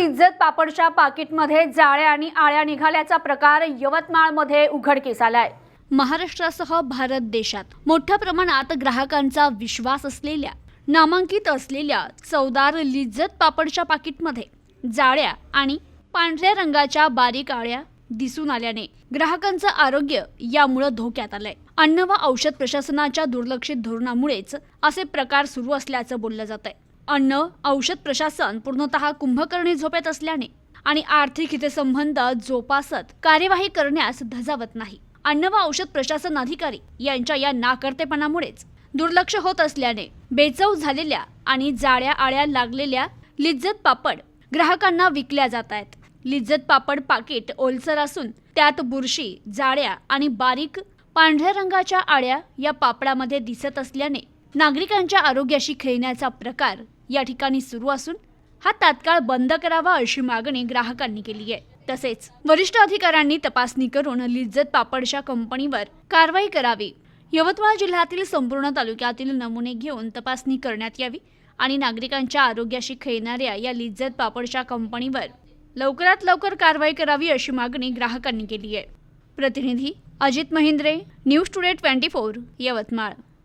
लिज्जत पापडच्या पाकिटमध्ये जाळ्या आणि आळ्या निघाल्याचा प्रकार यवतमाळमध्ये उघडकीस आलाय. महाराष्ट्रासह भारत देशात मोठ्या प्रमाणात ग्राहकांचा विश्वास असलेल्या नामांकित असलेल्या चवदार लिज्जत पापडच्या पाकिटमध्ये जाळ्या आणि पांढऱ्या रंगाच्या बारीक आळ्या दिसून आल्याने ग्राहकांचं आरोग्य यामुळं धोक्यात आलंय. अन्न व औषध प्रशासनाच्या दुर्लक्षित धोरणामुळेच असे प्रकार सुरू असल्याचं बोललं जात आहे अन्न औषध प्रशासन पूर्णतः कुंभकर्णी झोपेत असल्याने आणि आर्थिक हितसंबंध जोपासत कार्यवाही करण्यास धजावत नाही. अन्न व औषध प्रशासन अधिकारी यांच्या या नाकर्तेपणामुळेच दुर्लक्ष होत असल्याने बेचव झालेल्या आणि जाळ्या आळ्या लागलेल्या लिज्जत पापड ग्राहकांना विकल्या जात आहेत. लिज्जत पापड पाकिट ओलसर असून त्यात बुरशी जाळ्या आणि बारीक पांढऱ्या रंगाच्या आळ्या या पापडामध्ये दिसत असल्याने नागरिकांच्या आरोग्याशी खेळण्याचा प्रकार या ठिकाणी सुरू असून हा तात्काळ बंद करावा अशी मागणी ग्राहकांनी केली आहे. तसेच वरिष्ठ अधिकाऱ्यांनी तपासणी करून लिज्जत पापडच्या कंपनीवर कारवाई करावी. यवतमाळ जिल्ह्यातील संपूर्ण तालुक्यातील नमुने घेऊन तपासणी करण्यात यावी आणि नागरिकांच्या आरोग्याशी खेळणाऱ्या या लिज्जत पापडच्या कंपनीवर लवकरात लवकर कारवाई करावी अशी मागणी ग्राहकांनी केली आहे. प्रतिनिधी Ajit Mahindre news today twenty four Yavatmal.